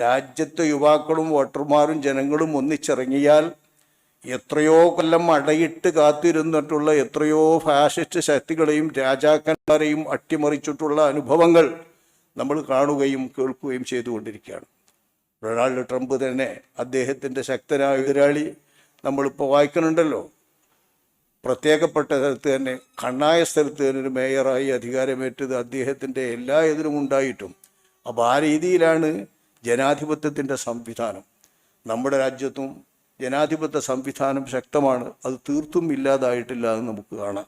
രാജ്യത്തെ യുവാക്കളും വോട്ടർമാരും ജനങ്ങളും ഒന്നിച്ചിറങ്ങിയാൽ എത്രയോ കൊല്ലം അടയിട്ട് കാത്തിരുന്നിട്ടുള്ള എത്രയോ ഫാഷിസ്റ്റ് ശക്തികളെയും രാജാക്കന്മാരെയും അട്ടിമറിച്ചിട്ടുള്ള അനുഭവങ്ങൾ നമ്മൾ കാണുകയും കേൾക്കുകയും ചെയ്തുകൊണ്ടിരിക്കുകയാണ്. ഡൊണാൾഡ് ട്രംപ് തന്നെ അദ്ദേഹത്തിന്റെ ശക്തനായ എതിരാളി നമ്മളിപ്പോൾ വായിക്കുന്നുണ്ടല്ലോ. പ്രത്യേകപ്പെട്ട സ്ഥലത്ത് തന്നെ കണ്ണായ സ്ഥലത്ത് തന്നെ ഒരു മേയറായി അധികാരമേറ്റത് അദ്ദേഹത്തിന്റെ എല്ലാ എതിരും ഉണ്ടായിട്ടും. അപ്പോൾ ആ രീതിയിലാണ് ജനാധിപത്യത്തിന്റെ സംവിധാനം. നമ്മുടെ രാജ്യത്തും ജനാധിപത്യ സംവിധാനം ശക്തമാണ്. അത് തീർത്തും ഇല്ലാതായിട്ടില്ല എന്ന് നമുക്ക് കാണാം.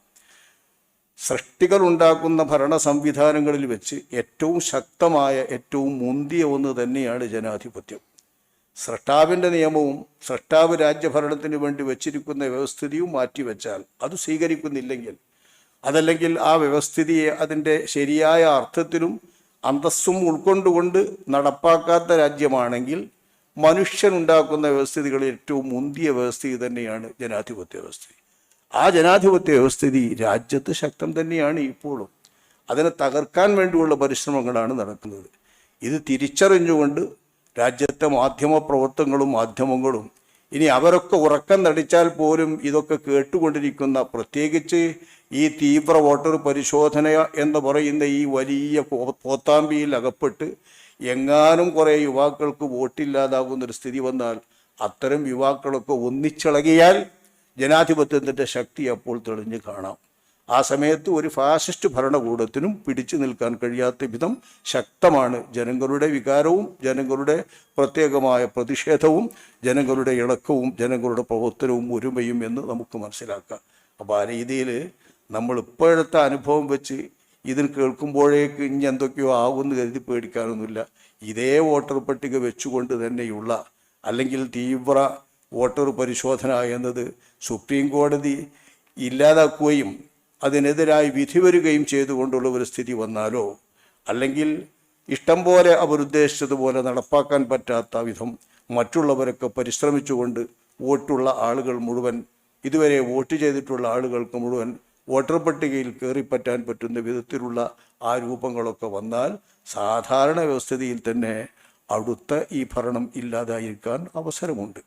സൃഷ്ടികൾ ഉണ്ടാക്കുന്ന ഭരണ സംവിധാനങ്ങളിൽ വെച്ച് ഏറ്റവും ശക്തമായ ഏറ്റവും മുന്തിയ ഒന്ന് തന്നെയാണ് ജനാധിപത്യം. സൃഷ്ടാവിന്റെ നിയമവും സൃഷ്ടാവ് രാജ്യഭരണത്തിന് വേണ്ടി വച്ചിരിക്കുന്ന വ്യവസ്ഥിതിയും മാറ്റിവെച്ചാൽ അത് സ്വീകരിക്കുന്നില്ലെങ്കിൽ അതല്ലെങ്കിൽ ആ വ്യവസ്ഥിതിയെ അതിന്റെ ശരിയായ അർത്ഥത്തിലും അന്തസ്സും ഉൾക്കൊണ്ടുകൊണ്ട് നടപ്പാക്കാത്ത രാജ്യമാണെങ്കിൽ മനുഷ്യനുണ്ടാക്കുന്ന വ്യവസ്ഥിതികളിൽ ഏറ്റവും മുന്തിയ വ്യവസ്ഥിതി തന്നെയാണ് ജനാധിപത്യ വ്യവസ്ഥിതി. ആ ജനാധിപത്യ വ്യവസ്ഥിതി രാജ്യത്ത് ശക്തം തന്നെയാണ് ഇപ്പോഴും. അതിനെ തകർക്കാൻ വേണ്ടിയുള്ള പരിശ്രമങ്ങളാണ് നടക്കുന്നത്. ഇത് തിരിച്ചറിഞ്ഞുകൊണ്ട് രാജ്യത്തെ മാധ്യമ പ്രവർത്തനങ്ങളും മാധ്യമങ്ങളും ഇനി അവരൊക്കെ ഉറക്കം നടിച്ചാൽ പോലും ഇതൊക്കെ കേട്ടുകൊണ്ടിരിക്കുന്ന പ്രത്യേകിച്ച് ഈ തീവ്ര വോട്ടർ പരിശോധന എന്ന് പറയുന്ന ഈ വലിയ പോത്താമ്പിയിൽ അകപ്പെട്ട് എങ്ങാനും കുറേ യുവാക്കൾക്ക് വോട്ടില്ലാതാകുന്നൊരു സ്ഥിതി വന്നാൽ അത്തരം യുവാക്കളൊക്കെ ഒന്നിച്ചിളകിയാൽ ജനാധിപത്യത്തിന്റെ ശക്തി അപ്പോൾ തെളിഞ്ഞു കാണാം. ആ സമയത്ത് ഒരു ഫാസിസ്റ്റ് ഭരണകൂടത്തിനും പിടിച്ചു നിൽക്കാൻ കഴിയാത്ത വിധം ശക്തമാണ് ജനങ്ങളുടെ വികാരവും ജനങ്ങളുടെ പ്രത്യേകമായ പ്രതിഷേധവും ജനങ്ങളുടെ ഇളക്കവും ജനങ്ങളുടെ പ്രവർത്തനവും ഒരുമയും എന്ന് നമുക്ക് മനസ്സിലാക്കാം. അപ്പോൾ ആ രീതിയിൽ നമ്മൾ ഇപ്പോഴത്തെ അനുഭവം വെച്ച് ഇതിന് കേൾക്കുമ്പോഴേക്ക് ഇനി എന്തൊക്കെയോ ആകുമെന്ന് കരുതി പേടിക്കാനൊന്നുമില്ല. ഇതേ വോട്ടർ പട്ടിക വെച്ചുകൊണ്ട് തന്നെയുള്ള അല്ലെങ്കിൽ തീവ്ര വോട്ടർ പരിശോധന എന്നത് സുപ്രീം കോടതി ഇല്ലാതാക്കുകയും അതിനെതിരായി വിധി വരികയും ചെയ്തുകൊണ്ടുള്ള ഒരു സ്ഥിതി വന്നാലോ? അല്ലെങ്കിൽ ഇഷ്ടം പോലെ അവരുദ്ദേശിച്ചതുപോലെ നടപ്പാക്കാൻ പറ്റാത്ത വിധം മറ്റുള്ളവരൊക്കെ പരിശ്രമിച്ചുകൊണ്ട് വോട്ടുള്ള ആളുകൾ മുഴുവൻ ഇതുവരെ വോട്ട് ചെയ്തിട്ടുള്ള ആളുകൾക്ക് മുഴുവൻ വോട്ടർ പട്ടികയിൽ കയറിപ്പറ്റാൻ പറ്റുന്ന വിധത്തിലുള്ള ആ രൂപങ്ങളൊക്കെ വന്നാൽ സാധാരണ വ്യവസ്ഥിതിയിൽ തന്നെ അടുത്ത ഈ ഭരണം ഇല്ലാതായിരിക്കാൻ അവസരമുണ്ട്.